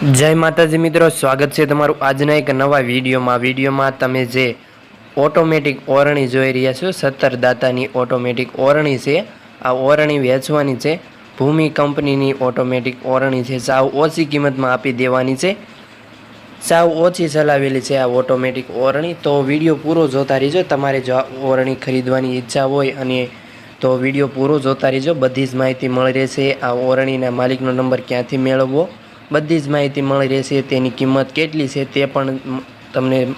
જય માતાજી મિત્રો, સ્વાગત છે તમારું આજના એક નવા વિડીયોમાં. વિડીયોમાં તમે જે ઓટોમેટિક ઓરણી જોઈ રહ્યા છો, સત્તર દાતાની ઓટોમેટિક ઓરણી છે. આ ઓરણી વેચવાની છે. ભૂમિ કંપનીની ઓટોમેટિક ઓરણી છે. સાવ ઓછી કિંમતમાં આપી દેવાની છે. સાવ ઓછી ચલાવેલી છે આ ઓટોમેટિક ઓરણી. તો વીડિયો પૂરો જોતા રહીજો. તમારે જો ઓરણી ખરીદવાની ઈચ્છા હોય અને તો વીડિયો પૂરો જોતા રહેજો. બધી જ માહિતી મળી રહેશે. આ ઓરણીના માલિકનો નંબર ક્યાંથી મેળવવો? બધી જ માહિતી મળી રહેશે, તેની કિંમત કેટલી છે તે પણ તમને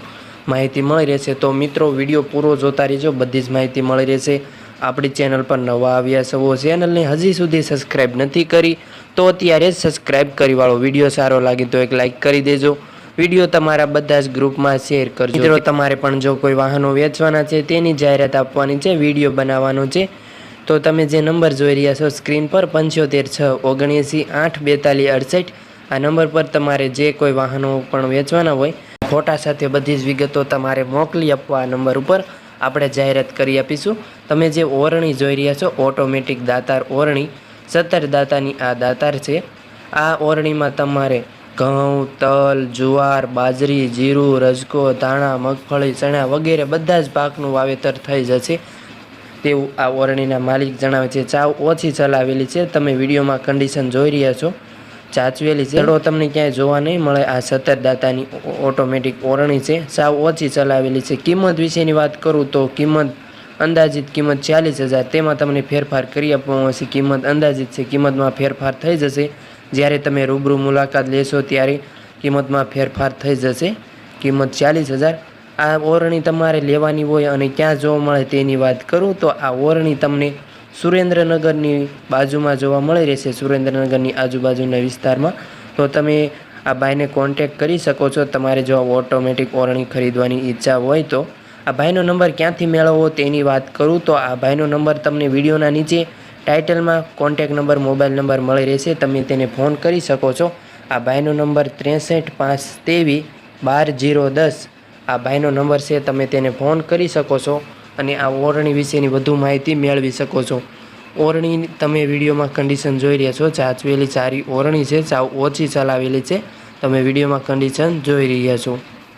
માહિતી મળી રહેશે. તો મિત્રો, વીડિયો પૂરો જોતા રહેજો, બધી જ માહિતી મળી રહેશે. આપણી ચેનલ પર નવા આવ્યા સવો ચેનલને હજી સુધી સબસ્ક્રાઈબ નથી કરી, તો અત્યારે જ સબસ્ક્રાઈબ કરી વાળો વીડિયો સારો લાગે તો એક લાઈક કરી દેજો. વીડિયો તમારા બધા જ ગ્રુપમાં શેર કરજો. મિત્રો, તમારે પણ જો કોઈ વાહનો વેચવાના છે, તેની જાહેરાત આપવાની છે, વીડિયો બનાવવાનો છે. તો તમે જે નંબર જોઈ રહ્યા છો, સ્ક્રીન પર પંચોતેર છ ઓગણએંસી આઠ બેતાલીસ અડસઠ આ નંબર પર તમારે જે કોઈ વાહનો પણ વેચવાના હોય ફોટા સાથે બધી જ વિગતો તમારે મોકલી આપવા આ નંબર ઉપર આપણે જાહેરાત કરી આપીશું. તમે જે ઓરણી જોઈ રહ્યા છો, ઓટોમેટિક દાતાર ઓરણી સત્તર દાતાની આ દાતાર છે. આ ઓરણીમાં તમારે ઘઉં, તલ, જુવાર, બાજરી, જીરું, રજકો, ધાણા, મગફળી, ચણા વગેરે બધા જ પાકનું વાવેતર થઈ જશે. તેવું આ ઓરણીના માલિક જણાવે છે, ચાવ ઓછી ચલાવેલી છે. તમે વિડીયોમાં કન્ડિશન જોઈ રહ્યા છો. ચાચવેલી છે ચડો તમને ક્યાંય જોવા નહીં મળે. આ સત્તર દાતાની ઓટોમેટિક ઓરણી છે. સાવ ઓછી ચલાવેલી છે. કિંમત વિશેની વાત કરું તો કિંમત અંદાજિત કિંમત ચાલીસ હજાર. તેમાં તમને ફેરફાર કરી આપવામાં આવશે. કિંમત અંદાજિત છે. કિંમતમાં ફેરફાર થઈ જશે. જ્યારે તમે રૂબરૂ મુલાકાત લેશો ત્યારે કિંમતમાં ફેરફાર થઈ જશે. કિંમત ચાલીસ હજાર. આ ઓરણી તમારે લેવાની હોય અને ક્યાં જોવા મળે તેની વાત કરું તો આ ઓરણી તમને સુરેન્દ્રનગરની બાજુમાં જોવા મળી રહેશે સુરેન્દ્રનગરની આજુબાજુના વિસ્તારમાં. તો તમે આ ભાઈને કોન્ટેક કરી શકો છો. તમારે જો ઓટોમેટિક ઓરણી ખરીદવાની ઈચ્છા હોય તો. આ ભાઈનો નંબર ક્યાંથી મેળવવો તેની વાત કરું તો આ ભાઈનો નંબર તમને વિડીયોના નીચે ટાઇટલમાં કોન્ટેક નંબર, મોબાઈલ નંબર મળી રહેશે. તમે તેને ફોન કરી શકો છો. આ ભાઈનો નંબર ત્રેસઠ પાંચ ત્રેવીસ બાર જીરો દસ. આ ભાઈનો નંબર છે, તમે તેને ફોન કરી શકો છો. અને આ ઓરણી વિશેની વધુ માહિતી મેળવી શકો છો. ઓરણી તમે વિડીયોમાં કન્ડિશન જોઈ રહ્યા છો. ચાચવેલી સારી ઓરણી છે, સાવ ઓછી ચલાવેલી છે. તમે વિડીયોમાં કન્ડિશન જોઈ રહ્યા છો.